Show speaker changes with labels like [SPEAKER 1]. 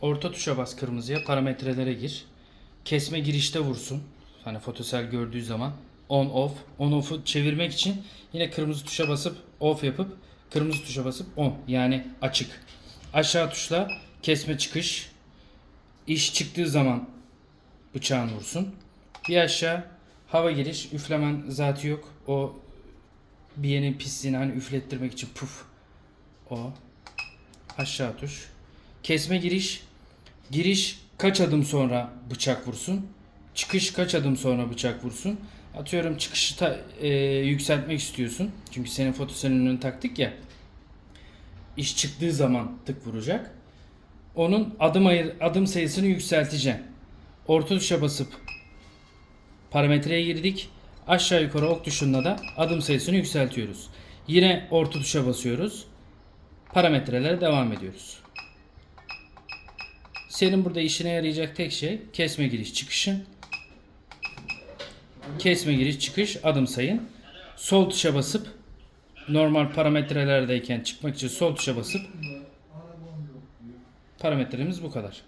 [SPEAKER 1] Orta tuşa bas kırmızıya. Parametrelere gir. Kesme girişte vursun. Hani fotosel gördüğü zaman on off. On off'u çevirmek için yine kırmızı tuşa basıp off yapıp kırmızı tuşa basıp on yani açık. Aşağı tuşla kesme çıkış. İş çıktığı zaman bıçağın vursun. Bir aşağı hava giriş. Üflemen zatı yok. O biyenin pisliğini hani üflettirmek için puf. O. Aşağı tuş. Kesme giriş. Giriş kaç adım sonra bıçak vursun? Çıkış kaç adım sonra bıçak vursun? Atıyorum çıkışı ta- e, yükseltmek istiyorsun. Çünkü senin fotosenini taktık ya. İş çıktığı zaman tık vuracak. Onun adım ayır, adım sayısını yükselteceksin. Orta tuşa basıp parametreye girdik. Aşağı yukarı ok tuşunda da adım sayısını yükseltiyoruz. Yine orta tuşa basıyoruz. Parametrelere devam ediyoruz. Senin burada işine yarayacak tek şey kesme giriş çıkışın. Kesme giriş çıkış adım sayın. Sol tuşa basıp normal parametrelerdeyken çıkmak için sol tuşa basıp parametremiz bu kadar.